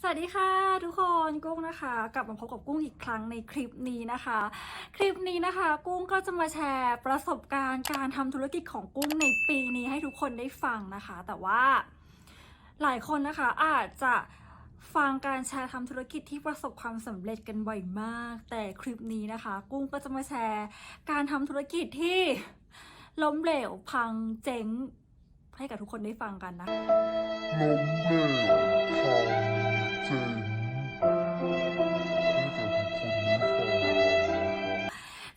สวัสดีค่ะทุกคนกุ้งนะคะ กลับมาพบกับกุ้งอีกครั้งในคลิปนี้นะคะ คลิปนี้นะคะ กุ้งก็จะมาแชร์ประสบการณ์การทำธุรกิจของกุ้งในปีนี้ให้ทุกคนได้ฟังนะคะ แต่ว่าหลายคนนะคะอาจจะฟังการแชร์ทำธุรกิจที่ประสบความสำเร็จกันบ่อยมาก แต่คลิปนี้นะคะ กุ้งก็จะมาแชร์การทำธุรกิจที่ล้มเหลวพังเจ๊งให้กับทุกคนได้ฟังกันนะล้มเหลวพัง จ๊งให้กับทุกคนได้ฟังนะ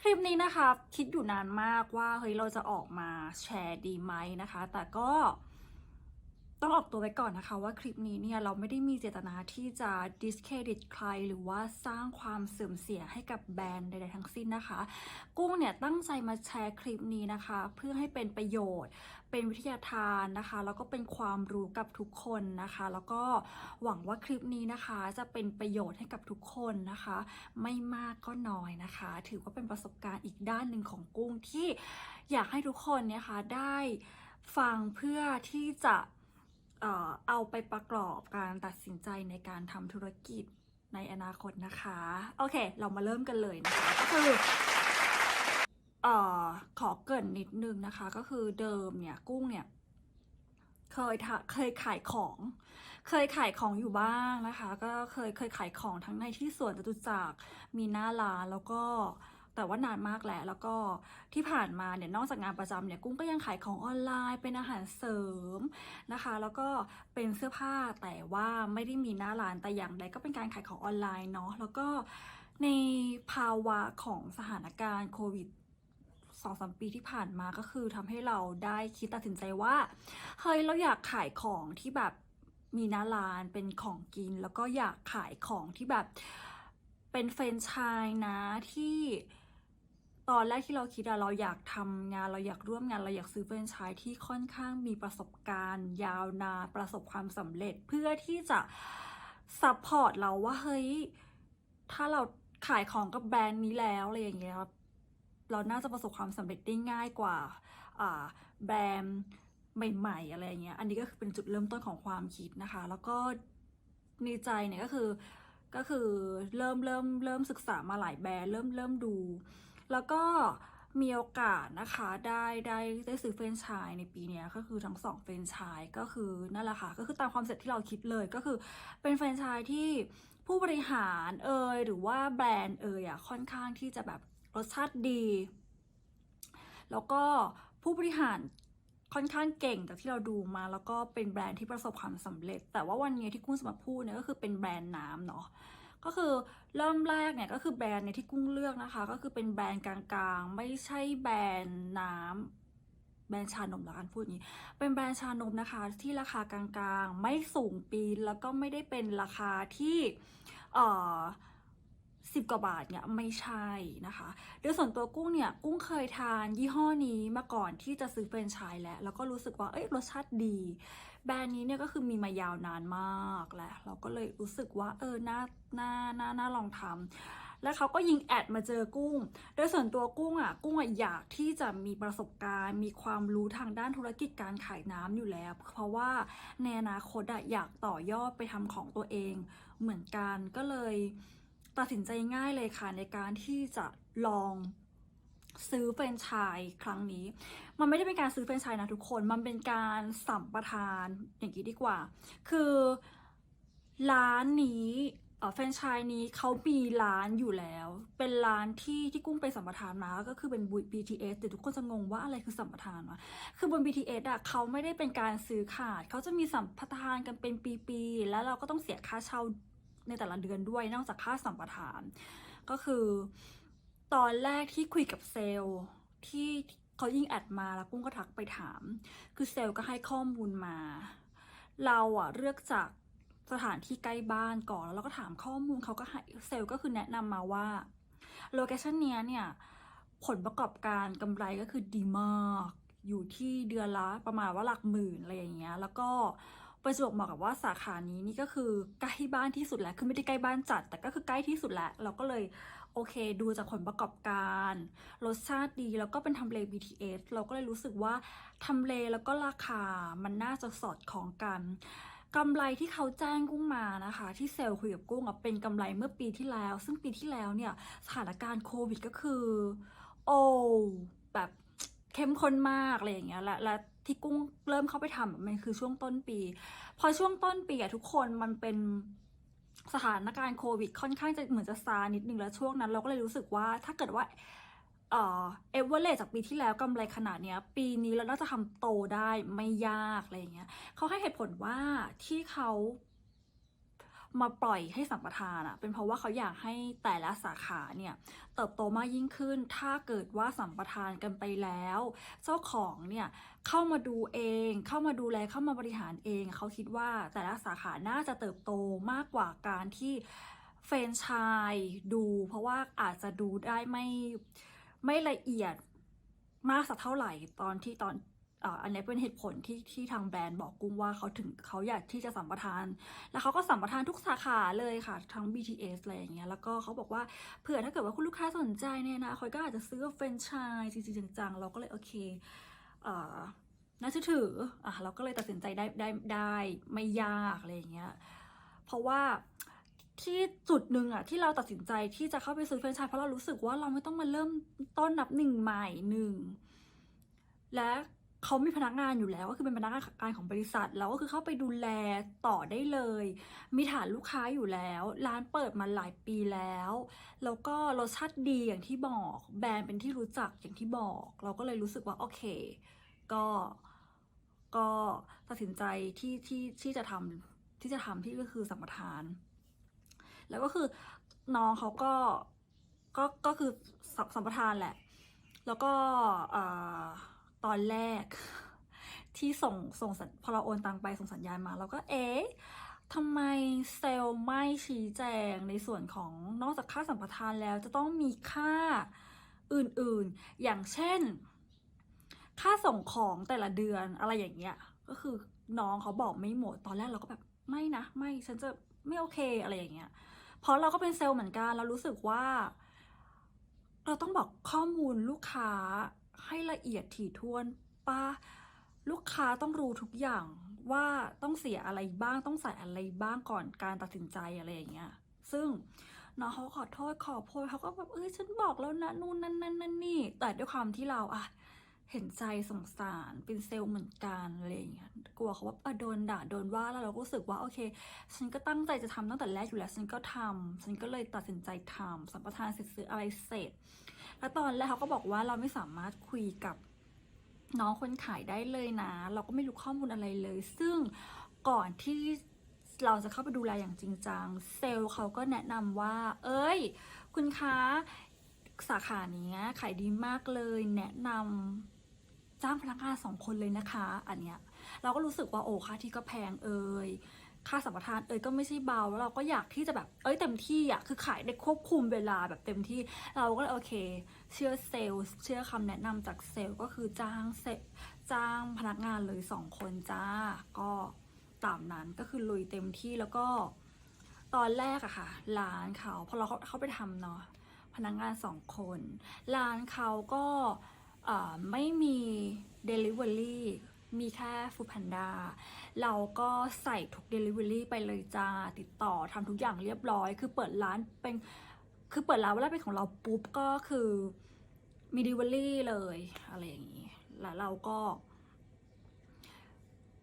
คลิปนี้นะคะ คิดอยู่นานมากว่าเฮ้ยเราจะออกมาแชร์ดีไหมนะคะ แต่ก็ ต้องออกตัวไว้ก่อนนะคะว่าคลิปนี้เนี่ยเราไม่ได้มีเจตนาที่จะ discredit ใครหรือว่าสร้างความเสื่อมเสียให้กับแบรนด์ใดๆทั้งสิ้นนะคะ กุ้งเนี่ยตั้งใจมาแชร์คลิปนี้นะคะ เพื่อให้เป็นประโยชน์ เป็นวิทยาทานนะคะแล้วก็เป็นความรู้กับทุกคนนะคะ แล้วก็หวังว่าคลิปนี้นะคะจะเป็นประโยชน์ให้กับทุกคนนะคะ ไม่มากก็น้อยนะคะ ถือว่าเป็นประสบการณ์อีกด้านหนึ่งของกุ้งที่อยากให้ทุกคนเนี่ยค่ะได้ฟังเพื่อที่จะ เอาไปประกอบการตัดสินใจในการทำธุรกิจในอนาคตนะคะ โอเค เรามาเริ่มกันเลยนะคะ ก็คือเอ่อขอเกินนิดนึงนะคะ ก็คือเดิมเนี่ยกุ้งเนี่ย เคยเคยขายของ เคยขายของอยู่บ้างนะคะ ก็เคยเคยขายของทั้งในที่สวนจตุจักรมีหน้าร้านแล้วก็ แต่ว่านานมากแล้วแล้วก็ที่ผ่านมาเนี่ยนอกจากงานประจำเนี่ยกุ้งก็ยังขายของออนไลน์เป็นอาหารเสริมนะคะ แล้วก็เป็นเสื้อผ้าแต่ว่าไม่ได้มีหน้าร้านแต่อย่างใดก็เป็นการขายของออนไลน์เนาะแล้วก็ในภาวะของสถานการณ์โควิดสองสามปีที่ผ่านมาก็คือทำให้เราได้คิดตัดสินใจว่าเฮ้ยเราอยากขายของที่แบบมีหน้าร้านเป็นของกิน แล้วก็อยากขายของที่แบบเป็นแฟรนไชส์นะที่ ตอนแรกที่เราคิดอะเราอยากทำงานเราอยากร่วมงานเราอยากซื้อแฟรนไชส์ที่ค่อนข้างมีประสบการณ์ ยาวนานประสบความสำเร็จเพื่อที่จะซัพพอร์ตเราว่าเฮ้ยถ้าเราขายของกับแบรนด์นี้แล้วอะไรอย่างเงี้ยเราน่าจะประสบความสำเร็จได้ง่ายกว่าแบรนด์ใหม่ ๆ อะไรอย่างเงี้ย อันนี้ก็คือเป็นจุดเริ่มต้นของความคิดนะคะ แล้วก็ในใจเนี่ยก็คือก็คือเริ่มเริ่มเริ่มศึกษามาหลายแบรนด์เริ่มเริ่มดู แล้วก็มีโอกาสนะคะได้ได้ได้ซื้อเฟรนไชส์ในปีนี้ก็คือทั้งสองเฟรนไชส์ก็คือนั่นแหละค่ะก็คือตามความเสร็จที่เราคิดเลยก็คือเป็นเฟรนไชส์ที่ผู้บริหารเอ่ยหรือว่าแบรนด์เอ่ยอะค่อนข้างที่จะแบบรสชาติดี แล้วก็ผู้บริหารค่อนข้างเก่งจากที่เราดูมาแล้วก็เป็นแบรนด์ที่ประสบความสำเร็จ แต่ว่าวันนี้ที่กุ้งจะมาพูดเนี่ยก็คือเป็นแบรนด์น้ำเนาะ ก็คือเริ่มแรกเนี่ยก็คือแบรนด์เนี่ยที่กุ้งเลือกนะคะ ก็คือเป็นแบรนด์กลางๆ ไม่ใช่แบรนด์น้ำแบรนด์ชานมละกันพูดอย่างนี้ เป็นแบรนด์ชานมนะคะ ที่ราคากลางๆ ไม่สูงปีนแล้วก็ไม่ได้เป็นราคาที่เอ่อ สิบกว่าบาทเนี่ยไม่ใช่นะคะ โดยส่วนตัวกุ้งเนี่ยกุ้งเคยทานยี่ห้อนี้มาก่อนที่จะซื้อเฟรนไชส์แล้วแล้วก็รู้สึกว่าเอ้ยรสชาติดี แบรนด์นี้เนี่ยก็คือมีมายาวนานมากแล้วเราก็เลยรู้สึกว่าเออน่าน่าน่าน่าลองทำแล้วเขาก็ยิงแอดมาเจอกุ้ง โดยส่วนตัวกุ้งอะ กุ้งอะอยากที่จะมีประสบการณ์ มีความรู้ทางด้านธุรกิจการขายน้ำอยู่แล้ว เพราะว่าในอนาคตอะอยากต่อยอดไปทำของตัวเองเหมือนกันก็เลย ตัดสินใจง่ายเลยค่ะในการที่จะลองซื้อแฟรนไชส์ครั้งนี้ มันไม่ได้เป็นการซื้อแฟรนไชส์นะทุกคน มันเป็นการสัมปทานอย่างนี้ดีกว่า คือร้านนี้เอ่อแฟรนไชส์นี้เขามีร้านอยู่แล้ว เป็นร้านที่ที่กุ้งไปสัมปทานมาก็คือเป็น BTS เดี๋ยวทุกคนจะงงว่าอะไรคือสัมปทานวะคือบน BTS อะเขาไม่ได้เป็นการซื้อขาด เขาจะมีสัมปทานกันเป็นปีๆ แล้วเราก็ต้องเสียค่าเช่า ในแต่ละเดือนด้วยนอกจากค่าสัมปทาน ก็คือ ตอนแรกที่คุยกับเซลล์ที่เขายิ่งแอดมาแล้วกุ้งก็ทักไปถาม คือเซลล์ก็ให้ข้อมูลมา เราอะเลือกจากสถานที่ใกล้บ้านก่อนแล้วเราก็ถามข้อมูลเขาก็ให้เซลล์ก็คือแนะนำมาว่าโลเคชันเนี้ยเนี่ยผลประกอบการกำไรก็คือดีมาก อยู่ที่เดือนละประมาณว่าหลักหมื่นอะไรอย่างเงี้ย แล้วก็ ประจวบเหมาะกับว่าสาขานี้นี่ก็คือใกล้บ้านที่สุดแล้ว คือไม่ได้ใกล้บ้านจัด แต่ก็คือใกล้ที่สุดแล้วเราก็เลยโอเค ดูจากผลประกอบการ รสชาติดีแล้วก็เป็นทำเล BTS เราก็เลยรู้สึกว่าทำเลแล้วก็ราคามันน่าจะสอดคล้องกันกำไรที่เขาแจ้งกุ้งมานะคะ ที่เซลล์คุยกับกุ้งเป็นกำไรเมื่อปีที่แล้ว ซึ่งปีที่แล้วเนี่ยสถานการณ์โควิดก็คือ โอ้แบบเข้มข้นมากอะไรอย่างเงี้ยและและ ที่กุ้งเริ่มเข้าไปทำมันคือช่วงต้นปี พอช่วงต้นปีอะทุกคนมันเป็นสถานการณ์โควิด ค่อนข้างจะเหมือนจะซานิดนึงแล้วช่วงนั้นเราก็เลยรู้สึกว่าถ้าเกิดว่าเอ่อเอเวอเรจากปีที่แล้วกำไรขนาดเนี้ย ปีนี้เราน่าจะทำโตได้ไม่ยากอะไรเงี้ยเขาให้เหตุผลว่าที่เขามาปล่อยให้สัมปทานอะเป็นเพราะว่าเขาอยากให้แต่ละสาขาเนี่ย เติบโตมากยิ่งขึ้น ถ้าเกิดว่าสัมปทานกันไปแล้ว เจ้าของเนี่ยเข้ามาดูเอง เข้ามาดูแลเข้ามาบริหารเอง เขาคิดว่าแต่ละสาขาน่าจะเติบโตมากกว่าการที่แฟรนชส์ดู เพราะว่าอาจจะดูได้ไม่ไม่ละเอียดมากสักเท่าไหร่ตอนที่ตอนอันนี้เป็นเหตุผลที่ที่ทางแบรนด์บอกกุ้งว่าเขาถึงเขาอยากที่จะสัมปทาน แล้วเขาก็สัมปทานทุกสาขาเลยค่ะ ทั้ง BTS อะไรอย่างเงี้ย แล้วก็เขาบอกว่าเผื่อถ้าเกิดว่าคุณลูกค้าสนใจเนี่ยนะคอยก็อาจจะซื้อเฟรนไชส์จริงๆจังๆ เราก็เลยโอเค น่าเชื่อถืออะเราก็เลยตัดสินใจได้ได้ได้ไม่ยากอะไรอย่างเงี้ยเพราะว่าที่จุดหนึ่งอะที่เราตัดสินใจที่จะเข้าไปซื้อแฟรนไชส์เพราะเรารู้สึกว่าเราไม่ต้องมาเริ่มต้นนับหนึ่งใหม่หนึ่งและ เขามีพนักงานอยู่แล้วก็คือเป็นพนักงานของบริษัท แล้วก็คือเข้าไปดูแลต่อได้เลย มีฐานลูกค้าอยู่แล้ว ร้านเปิดมาหลายปีแล้ว แล้วก็รสชาติดีอย่างที่บอก แบรนด์เป็นที่รู้จักอย่างที่บอก เราก็เลยรู้สึกว่าโอเค ก็ก็ตัดสินใจที่ที่ที่จะทำที่จะทำที่ก็คือสัมปทาน แล้วก็คือน้องเขาก็ก็ก็คือสัมสัมปทานแหละ แล้วก็อ่อ ตอนแรกที่ส่งส่งสัญพอเราโอนตังไปส่งสัญญาณมาเราก็เอ๊ะทำไมเซลล์ไม่ชี้แจงในส่วนของนอกจากค่าสัมปทานแล้วจะต้องมีค่าอื่นๆ อย่างเช่น ค่าส่งของแต่ละเดือนอะไรอย่างเงี้ย ก็คือน้องเขาบอกไม่หมด ตอนแรกเราก็แบบไม่นะ ไม่ฉันจะไม่โอเคอะไรอย่างเงี้ย เพราะเราก็เป็นเซลล์เหมือนกันเรารู้สึกว่า เราต้องบอกข้อมูลลูกค้า ให้ละเอียดถี่ถ้วนป้าลูกค้าต้องรู้ทุกอย่างว่าต้องเสียอะไรบ้างต้องใส่อะไรบ้างก่อนการตัดสินใจอะไรอย่างเงี้ยซึ่งน้องเขาขอโทษขอโพยเขาก็แบบเอ้ยฉันบอกแล้วนะนู่นนั่นนั่นนั่นนี่แต่ด้วยความที่เราอะเห็นใจสงสารเป็นเซลล์เหมือนกันอะไรอย่างเงี้ยกลัวเขาว่าโดนด่าโดนว่าแล้วเราก็รู้สึกว่าโอเค ฉันก็ตั้งใจจะทำตั้งแต่แรกอยู่แล้วฉันก็ทำฉันก็เลยตัดสินใจทำสัมปทานเสร็จซื้ออะไรเสร็จ แล้วตอนแรกเขาก็บอกว่าเราไม่สามารถคุยกับน้องคนขายได้เลยนะ เราก็ไม่รู้ข้อมูลอะไรเลย ซึ่งก่อนที่เราจะเข้าไปดูแลอย่างจริงจัง เซลล์เขาก็แนะนำว่า เอ้ย คุณคะสาขานี้ขายดีมากเลย แนะนำจ้างพนักงานสองคนเลยนะคะ อันเนี้ย เราก็รู้สึกว่าโอ้ค่าที่ก็แพงเอ่ย ค่าสัมปทานเอ่ยก็ไม่ใช่เบาแล้วเราก็อยากที่จะแบบเอ้ยเต็มที่อะคือขายได้ควบคุมเวลาแบบเต็มที่เราก็เลยโอเค เชื่อเซลล์เชื่อคำแนะนำจากเซลล์ก็คือจ้างเซจ้างพนักงานเลยสองคนจ้าก็ตามนั้นก็คือลุยเต็มที่แล้วก็ตอนแรกอะค่ะร้านเขาพอเราเขาเขาไปทำเนาะพนักงานสองคนร้านเขาก็ไม่มี Delivery มีแค่ Food Panda เราก็ใส่ทุก Delivery ไปเลยจ้า ติดต่อทำทุกอย่างเรียบร้อย คือเปิดร้านเป็น คือเปิดร้านเวลาเป็นของเราปุ๊บก็คือมี Delivery เลยอะไรอย่างนี้ แล้วเราก็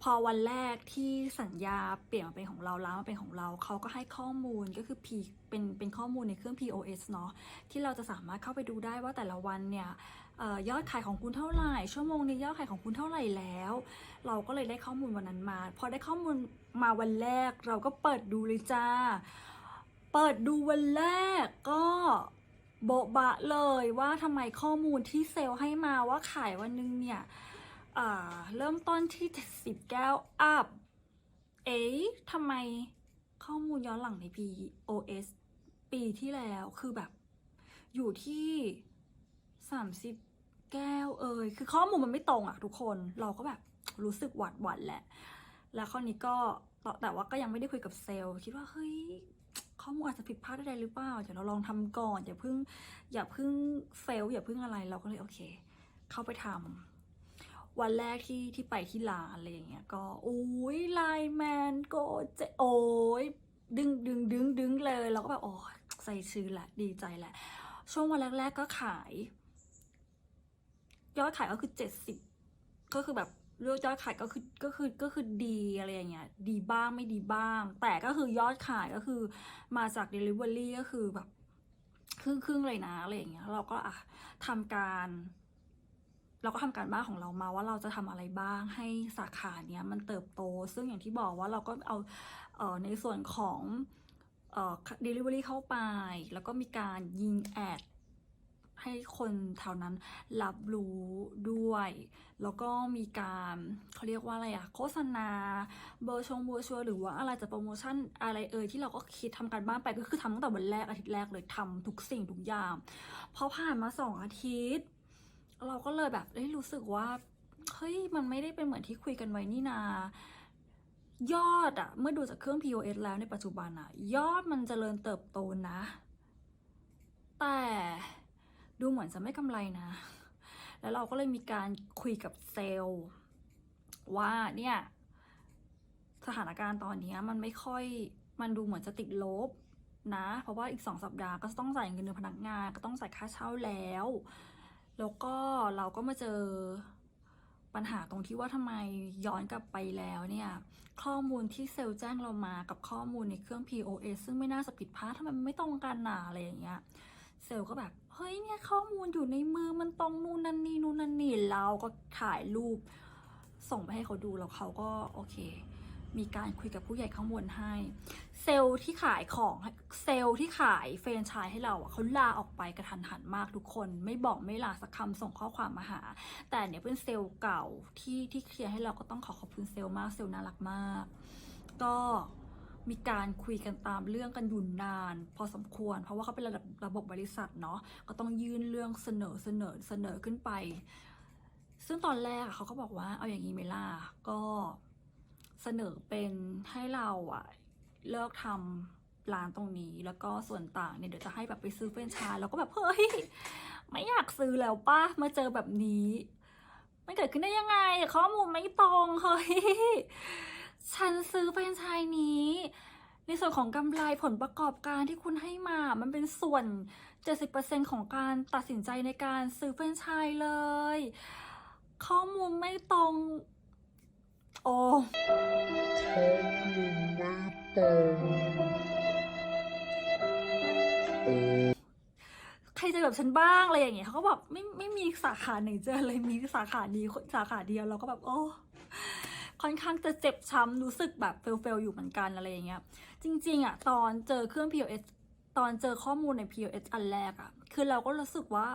พอวันแรกที่สัญญาเปลี่ยนมาเป็นของเราร้านมาเป็นของเรา เขาก็ให้ข้อมูลก็คือ P เป็นเป็นข้อมูลในเครื่อง POS เนาะที่เราจะสามารถเข้าไปดูได้ว่าแต่ละวันเนี่ย ยอดขายของคุณเท่าไหร่ ชั่วโมงนี้ยอดขายของคุณเท่าไหร่แล้ว เราก็เลยได้ข้อมูลวันนั้นมา พอได้ข้อมูลมาวันแรก เราก็เปิดดูเลยจ้า เปิดดูวันแรกก็โบะบะเลยว่าทำไมข้อมูลที่เซลล์ให้มาว่าขายวันนึงเนี่ยเริ่มต้นที่10แก้วอัพ เอ๊ะทำไมข้อมูลย้อนหลังใน POS ปีที่แล้วคือแบบอยู่ที่ 30 แก้วเอ่ยคือข้อมูลมันไม่ตรงอะทุกคนเราก็แบบรู้สึกหวัดหวั่นแหละ แล้วข้อนี้ก็แต่ว่าก็ยังไม่ได้คุยกับเซลล์ คิดว่าเฮ้ยข้อมูลอาจจะผิดพลาดได้หรือเปล่าเดี๋ยวเราลองทำก่อนอย่าเพิ่งอย่าเพิ่งเฟลอย่าเพิ่งอะไรเราก็เลยโอเค เข้าไปทำวันแรกที่ที่ไปที่ร้านอะไรอย่างเงี้ยก็โอ้ยไลแมนโกเจโอ้ยดึงดึงดึงดึงเลยแล้วก็แบบโอ้ยใส่ชื่อแหละดีใจแหละ ช่วงวันแรก ๆ ก็ขาย ยอดขายก็คือเจ็ดสิบก็คือแบบเรื่องยอดขายก็คือก็คือก็คือดีอะไรอย่างเงี้ยดีบ้างไม่ดีบ้าง แต่ก็คือยอดขายก็คือมาจาก Delivery ก็คือแบบครึ่งครึ่งเลยนะอะไรอย่างเงี้ยเราก็อะทำการ เราก็ทำการบ้านของเรามาว่าเราจะทำอะไรบ้างให้สาขาเนี้ยมันเติบโต ซึ่งอย่างที่บอกว่าเราก็เอาเอ่อในส่วนของเอ่อ delivery เข้าไป แล้วก็มีการยิงแอด คนแถวนั้นรับรู้ด้วย แล้วก็มีการเขาเรียกว่าอะไรอะโฆษณา เบอร์ชงเบอร์ชัวหรือว่าอะไรจะโปรโมชั่นอะไรเอ่ยที่เราก็คิดทำการบ้านไปก็คือทำตั้งแต่วันแรกอาทิตย์แรกเลยทำทุกสิ่งทุกอย่างพอผ่านมาสองอาทิตย์ เราก็เลยแบบเอ้ยรู้สึกว่าเฮ้ยมันไม่ได้เป็นเหมือนที่คุยกันไว้นี่นายอดอะเมื่อดูจากเครื่อง POS แล้วในปัจจุบันอะยอดมันจเจริญเติบโตนะ แต่ ดูเหมือนจะไม่กำไรนะ แล้วเราก็เลยมีการคุยกับเซลล์ว่าเนี่ยสถานการณ์ตอนนี้มันไม่ค่อยมันดูเหมือนจะติดลบนะ เพราะว่าอีกสองสัปดาห์ก็ต้องจ่ายเงินเดือนพนักงานก็ต้องจ่ายค่าเช่าแล้ว แล้วก็เราก็มาเจอปัญหาตรงที่ว่าทำไมย้อนกลับไปแล้วเนี่ยข้อมูลที่เซลล์แจ้งเรามากับข้อมูลในเครื่อง POS ซึ่งไม่น่าจะผิดพลาดทำไมมันไม่ตรงกันน่ะอะไรอย่างเงี้ยเซลล์ก็แบบ เฮ้ยเนี่ยข้อมูลอยู่ในมือมันตรงนู่นนั่นนี่นู่นนั่นนี่เราก็ถ่ายรูป ส่งไปให้เขาดูแล้วเขาก็โอเค มีการคุยกับผู้ใหญ่ข้างบนให้ เซลล์ที่ขายของเซลล์ที่ขายเฟรนชส์ให้เราอะเขาลาออกไปกระทันหันมากทุกคน ไม่บอกไม่ลาสักคำส่งข้อความมาหา แต่เนี่ยเป็นเซลล์เก่าที่ที่เคลียร์ให้เราก็ต้องขอขอบคุณเซลล์มากเซลล์น่ารักมาก ก็ มีการคุยกันตามเรื่องกันอยู่นาน พอสมควร เพราะว่าเขาเป็นระดับระบบบริษัทเนาะก็ต้องยื่นเรื่องเสนอเสนอเสนอขึ้นไป ซึ่งตอนแรกเขาก็บอกว่าเอาอย่างนี้ไหมล่ะก็เสนอเป็นให้เราอะเลิกทำร้านตรงนี้ แล้วก็ส่วนต่างเนี่ยเดี๋ยวจะให้แบบไปซื้อเฟรนไชส์แล้วก็แบบเฮ้ยไม่อยากซื้อแล้วป้ามาเจอแบบนี้มันเกิดขึ้นได้ยังไง ข้อมูลไม่ตรงเฮ้ย ฉันซื้อแฟรนไชส์นี้ ในส่วนของกำไรผลประกอบการที่คุณให้มา มันเป็นส่วน 70%ของการตัดสินใจในการซื้อแฟรนไชส์เลย ข้อมูลไม่ตรง โอ้ข้อมูลไม่ตรงโอ้ใครเจอแบบฉันบ้างอะไรอย่างเงี้ยเขาก็แบบไม่ไม่มีสาขาไหนเจอเลยมีสาขานี้สาขาเดียวเราก็แบบโอ้ ค่อนข้างจะเจ็บช้ำรู้สึกแบบเฟลเฟลอยู่เหมือนกันอะไรอย่างเงี้ยจริง ๆอะตอนเจอเครื่อง POS ตอนเจอข้อมูลใน POS อันแรกอะคือเราก็รู้สึกว่า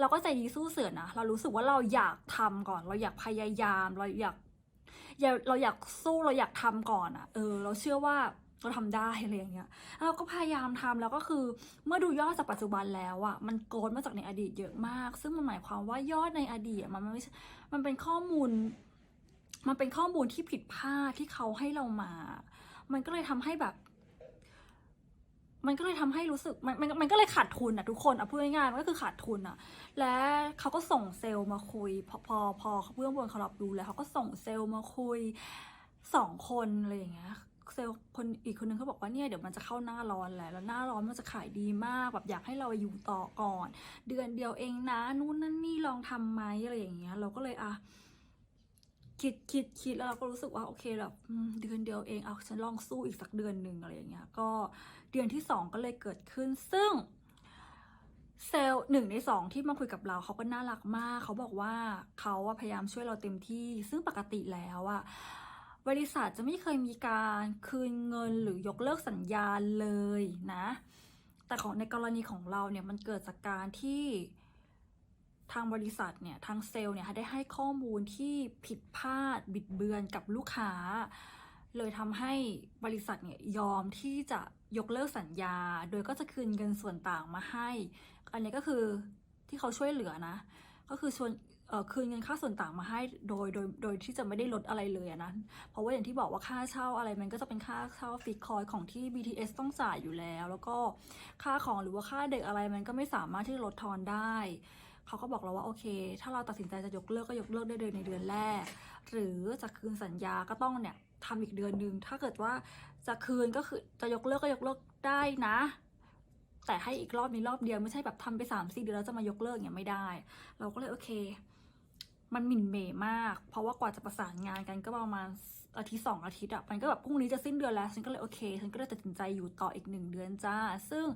เราก็ใจดีสู้เสือนะ เรารู้สึกว่าเราอยากทำก่อน เราอยากพยายาม เราอยากเราอยากสู้เราอยากทำก่อนอะเออ เราเชื่อว่าเราทำได้อะไรอย่างเงี้ย เราก็พยายามทำแล้วก็คือเมื่อดูยอดจากปัจจุบันแล้วอะมันโกรธมาจากในอดีตเยอะมาก ซึ่งมันหมายความว่ายอดในอดีตมันไม่ใช่มันเป็นข้อมูล มันเป็นข้อมูลที่ผิดพลาดที่เขาให้เรามา มันก็เลยทำให้แบบ มันก็เลยทำให้รู้สึกมันมันมันก็เลยขาดทุนอะทุกคนอะพูดง่ายๆมันก็คือขาดทุนอะและเขาก็ส่งเซลล์มาคุย พอพอพอเพื่อนบนเขารับรู้แล้วเขาก็ส่งเซลล์มาคุยสองคนอะไรอย่างเงี้ยเซลล์คนอีกคนนึงเขาบอกว่าเนี่ยเดี๋ยวมันจะเข้าหน้าร้อนแล้วแล้วหน้าร้อนมันจะขายดีมากแบบอยากให้เราอยู่ต่อก่อน เดือนเดียวเองนะนู่นนั่นนี่ลองทำไหมอะไรอย่างเงี้ย เราก็เลยอะ คิดคิดคิดแล้วเราก็รู้สึกว่าโอเคแบบเดือนเดียวเองเอาฉันลองสู้อีกสักเดือนหนึ่งอะไรอย่างเงี้ยก็เดือนที่สองก็เลยเกิดขึ้น ซึ่งเซลล์หนึ่งในสองที่มาคุยกับเราเขาก็น่ารักมาก เขาบอกว่าเขาพยายามช่วยเราเต็มที่ ซึ่งปกติแล้วอะบริษัทจะไม่เคยมีการคืนเงินหรือยกเลิกสัญญาเลยนะ แต่ของในกรณีของเราเนี่ยมันเกิดจากการที่ ทางบริษัทเนี่ยทางเซลล์เนี่ยได้ให้ข้อมูลที่ผิดพลาดบิดเบือนกับลูกค้า เลยทำให้บริษัทเนี่ยยอมที่จะยกเลิกสัญญา โดยก็จะคืนเงินส่วนต่างมาให้ อันนี้ก็คือที่เขาช่วยเหลือนะ ก็คือชวนคืนเงินค่าส่วนต่างมาให้โดยโดยโดยที่จะไม่ได้ลดอะไรเลยนะ เพราะว่าอย่างที่บอกว่าค่าเช่าอะไรมันก็จะเป็นค่าเช่าฟิกคอยของที่ BTS ต้องจ่ายอยู่แล้ว แล้วก็ค่าของหรือว่าค่าเด็กอะไรมันก็ไม่สามารถที่จะลดทอนได้ เขาก็บอกเราว่าโอเค ถ้าเราตัดสินใจจะยกเลิกก็ยกเลิกได้เลยในเดือนแรก หรือจะคืนสัญญาก็ต้องเนี่ยทำอีกเดือนหนึ่งถ้าเกิดว่าจะคืนก็คือจะยกเลิกก็ยกเลิกได้นะ แต่ให้อีกรอบนี้รอบเดียวไม่ใช่แบบทำไปสามสี่เดือนแล้วจะมายกเลิกอย่างเงี้ยไม่ได้ เราก็เลยโอเค มันหมิ่นเหม่มาก เพราะว่ากว่าจะประสานงานกันก็ประมาณอาทิตย์สองอาทิตย์อะมันก็แบบพรุ่งนี้จะสิ้นเดือนแล้ว ฉันก็เลยโอเค ฉันก็เลยตัดสินใจอยู่ต่ออีกหนึ่งเดือนจ้า ซึ่ง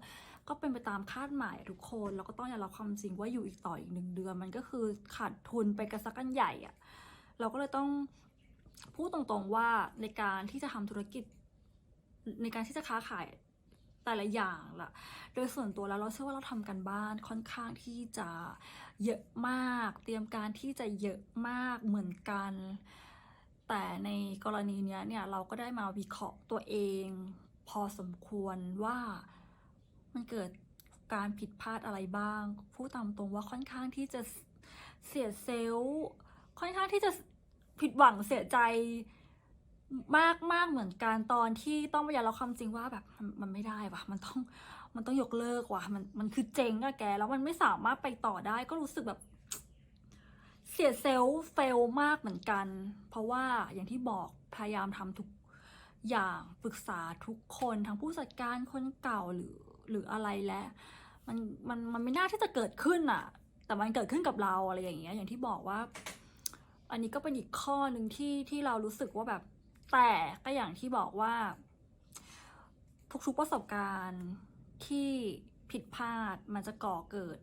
ก็เป็นไปตามคาดหมายทุกคนแล้วก็ต้องยอมรับความจริงว่าอยู่อีกต่ออีกหนึ่งเดือน มันก็คือขาดทุนไปกระซักกันใหญ่อะเราก็เลยต้องพูดตรงๆว่าในการที่จะทำธุรกิจ ในการที่จะค้าขายแต่ละอย่างล่ะ โดยส่วนตัวแล้วเราเชื่อว่าเราทำกันบ้านค่อนข้างที่จะเยอะมาก เตรียมการที่จะเยอะมากเหมือนกัน แต่ในกรณีเนี้ยเนี่ยเราก็ได้มาวิเคราะห์ตัวเอง พอสมควรว่า มันเกิดการผิดพลาดอะไรบ้างพูดตามตรงว่าค่อนข้างที่จะเสียเซลล์ค่อนข้างที่จะผิดหวังเสียใจมากมากเหมือนกันตอนที่ต้องมายอมรับความจริงว่าแบบมันมันไม่ได้ว่ะมันต้องมันต้องยกเลิกว่ะมันมันคือเจ๊งอะแก แล้วมันไม่สามารถไปต่อได้ก็รู้สึกแบบ เสียเซลล์เฟลมากเหมือนกัน เพราะว่าอย่างที่บอกพยายามทำทุกอย่างปรึกษาทุกคนทั้งผู้จัดการคนเก่าหรือ หรืออะไรและมันมันมันไม่น่าที่จะเกิดขึ้นอะแต่มันเกิดขึ้นกับเราอะไรอย่างเงี้ยอย่างที่บอกว่า อันนี้ก็เป็นอีกข้อหนึ่งที่ที่เรารู้สึกว่าแบบแต่ก็อย่างที่บอกว่า ทุกๆประสบการณ์ที่ผิดพลาดมันจะก่อเกิด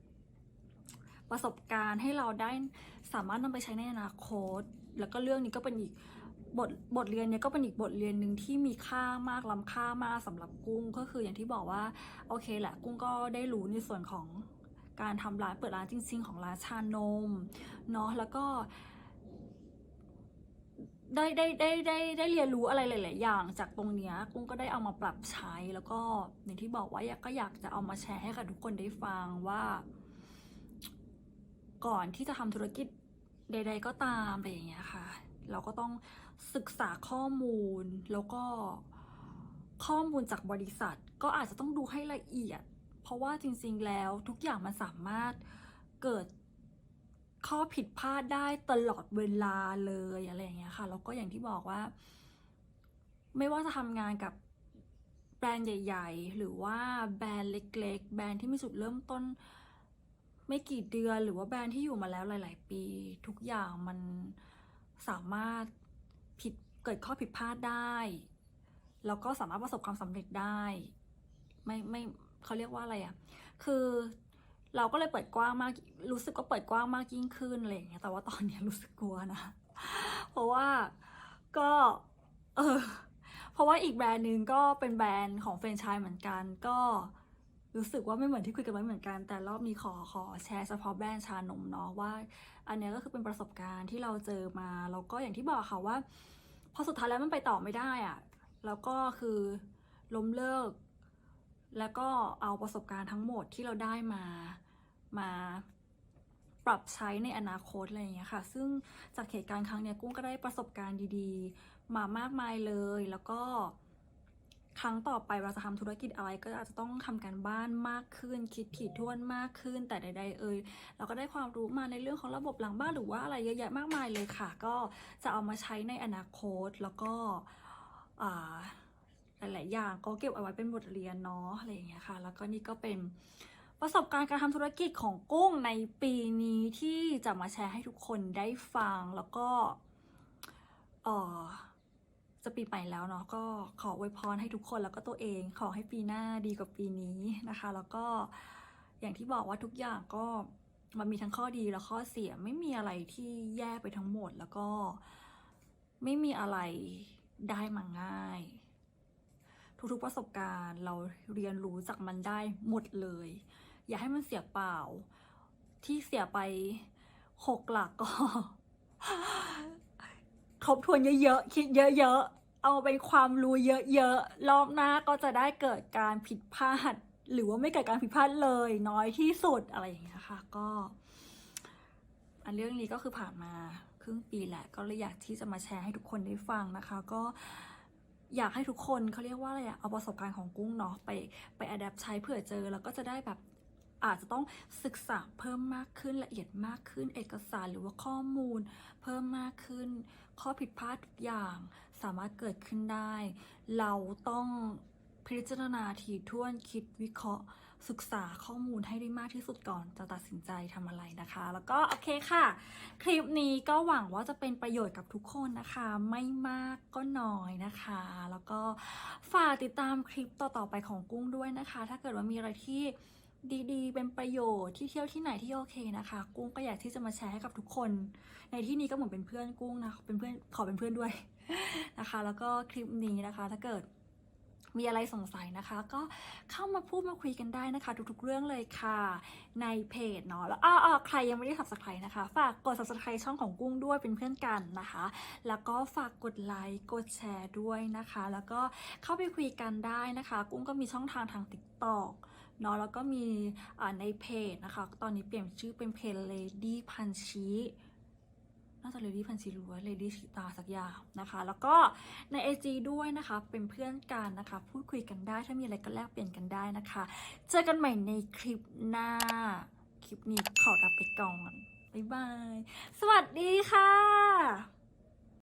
ประสบการณ์ให้เราได้สามารถนำไปใช้ในอนาคต แล้วก็เรื่องนี้ก็เป็นอีก บทบทเรียนเนี้ยก็เป็นอีกบทเรียนหนึ่งที่มีค่ามากล้ำค่ามากสำหรับกุ้งก็คืออย่างที่บอกว่าโอเคแหละกุ้งก็ได้รู้ในส่วนของการทำร้านเปิดร้านจริง ๆ ของร้านชานมเนาะแล้วก็ได้ได้ได้ได้ได้เรียนรู้อะไรหลาย ๆ อย่าง จากตรงเนี้ยกุ้งก็ได้เอามาปรับใช้แล้วก็อย่างที่บอกว่าอยากก็อยากจะเอามาแชร์ให้กับทุกคนได้ฟังว่า ก่อนที่จะทำธุรกิจใด ๆ ก็ตามอะไรอย่างเงี้ยค่ะ เราก็ต้อง ศึกษาข้อมูลแล้วก็ข้อมูลจากบริษัท ก็อาจจะต้องดูให้ละเอียด เพราะว่าจริงๆแล้วทุกอย่างมันสามารถเกิดข้อผิดพลาดได้ตลอดเวลาเลยอะไรอย่างเงี้ยค่ะแล้วก็อย่างที่บอกว่า ไม่ว่าจะทำงานกับแบรนด์ใหญ่ ๆ หรือว่าแบรนด์เล็ก ๆ แบรนด์ที่มีจุดเริ่มต้น ไม่กี่เดือนหรือว่าแบรนด์ที่อยู่มาแล้วหลาย ๆ ปี ทุกอย่างมันสามารถ ผิดเกิดข้อผิดพลาดได้แล้วก็สามารถประสบความสำเร็จได้ ไม่ไม่เขาเรียกว่าอะไรอะ่ะ คือเราก็เลยเปิดกว้างมาก รู้สึกว่าเปิดกว้างมากยิ่งขึ้นอะไรอย่างเงี้ยแต่ว่าตอนเนี้ยรู้สึกกลัวนะ เพราะว่าก็เออเพราะว่าอีกแบรนด์หนึ่งก็เป็นแบรนด์ของแฟรนไชส์เหมือนกันก็ รู้สึกว่าไม่เหมือนที่คุยกันไว้เหมือนกัน แต่รอบนี้ขอขอแชร์เฉพาะแบรนด์ชานมเนาะว่า อันนี้ก็คือเป็นประสบการณ์ที่เราเจอมาแล้วก็อย่างที่บอกค่ะว่า พอสุดท้ายแล้วมันไปต่อไม่ได้อะแล้วก็คือล้มเลิก แล้วก็เอาประสบการณ์ทั้งหมดที่เราได้มามาปรับใช้ในอนาคตอะไรอย่างเงี้ยค่ะ ซึ่งจากเหตุการณ์ครั้งเนี้ยกุ้งก็ได้ประสบการณ์ดีๆ มามากมายเลยแล้วก็ ครั้งต่อไปเราจะทำธุรกิจอะไรก็อาจจะต้องทำการบ้านมากขึ้น คิดถี่ถ้วนมากขึ้น แต่ใด ๆ เอ่ยเราก็ได้ความรู้มาในเรื่องของระบบหลังบ้านหรือว่าอะไรเยอะแยะมากมายเลยค่ะ ก็จะเอามาใช้ในอนาคตแล้วก็หลายๆอย่างก็เก็บเอาไว้เป็นบทเรียนเนาะอะไรอย่างเงี้ยค่ะ แล้วก็นี่ก็เป็นประสบการณ์การทำธุรกิจของกุ้งในปีนี้ที่จะมาแชร์ให้ทุกคนได้ฟังแล้วก็เออ จะปีใหม่แล้วเนาะก็ขออวยพรให้ทุกคนแล้วก็ตัวเอง ขอให้ปีหน้าดีกว่าปีนี้นะคะ แล้วก็อย่างที่บอกว่าทุกอย่างก็มันมีทั้งข้อดีและข้อเสียไม่มีอะไรที่แย่ไปทั้งหมด แล้วก็ไม่มีอะไรได้มาง่าย ทุกๆประสบการณ์ เราเรียนรู้จากมันได้หมดเลย อย่าให้มันเสียเปล่า ที่เสียไปหกหลักก็ ทบทวนเยอะๆ คิดเยอะๆ เอาเป็นความรู้เยอะๆ รอบหน้าก็จะได้เกิดการผิดพลาด หรือว่าไม่เกิดการผิดพลาดเลย น้อยที่สุดอะไรอย่างเงี้ยค่ะ ก็ อันเรื่องนี้ก็คือผ่านมาครึ่งปีแหละ ก็เลยอยากที่จะมาแชร์ให้ทุกคนได้ฟังนะคะ ก็อยากให้ทุกคนเขาเรียกว่าอะไรอะเอาประสบการณ์ของกุ้งเนาะไปไปอัดแอปใช้เผื่อเจอแล้วก็จะได้แบบ อาจจะต้องศึกษาเพิ่มมากขึ้นละเอียดมากขึ้น เอกสารหรือว่าข้อมูล เพิ่มมากขึ้น ข้อผิดพลาดทุกอย่างสามารถเกิดขึ้นได้ เราต้องพิจารณาทีท่วนคิดวิเคราะห์ ศึกษาข้อมูลให้ได้มากที่สุดก่อนจะตัดสินใจทำอะไรนะคะ แล้วก็โอเคค่ะ คลิปนี้ก็หวังว่าจะเป็นประโยชน์กับทุกคนนะคะ ไม่มากก็น้อยนะคะ แล้วก็ฝากติดตามคลิปต่อๆไปของกุ้งด้วยนะคะ ถ้าเกิดว่ามีอะไรที่ ดีๆ เป็นประโยชน์ที่เที่ยวที่ไหนที่โอเคนะคะ กุ้งก็อยากที่จะมาแชร์ให้กับทุกคน ในที่นี้ก็เหมือนเป็นเพื่อนกุ้งนะเป็นเพื่อนขอเป็นเพื่อนด้วยนะคะ แล้วก็คลิปนี้นะคะ ถ้าเกิดมีอะไรสงสัยนะคะ ก็เข้ามาพูดมาคุยกันได้นะคะ ทุกๆ เรื่องเลยค่ะ ในเพจเนาะแล้วอ้อๆใครยังไม่ได้ subscribe นะคะ ฝากกด subscribe ช่องของกุ้งด้วยเป็นเพื่อนกันนะคะ แล้วก็ฝากกดไลค์กดแชร์ด้วยนะคะ แล้วก็เข้าไปคุยกันได้นะคะ กุ้งก็มีช่องทางทาง TikTok เนาะแล้วก็มีในเพจนะคะ ตอนนี้เปลี่ยนชื่อเป็นเพจ Lady พันชีน่าจะ Lady พันชีหรือว่า Lady ชิตาสักอย่างนะคะ แล้วก็ใน IG ด้วยนะคะ เป็นเพื่อนกันนะคะ พูดคุยกันได้ ถ้ามีอะไรก็แลกเปลี่ยนกันได้นะคะ เจอกันใหม่ในคลิปหน้า คลิปนี้ขอลาไปก่อน บ๊ายบาย สวัสดีค่ะ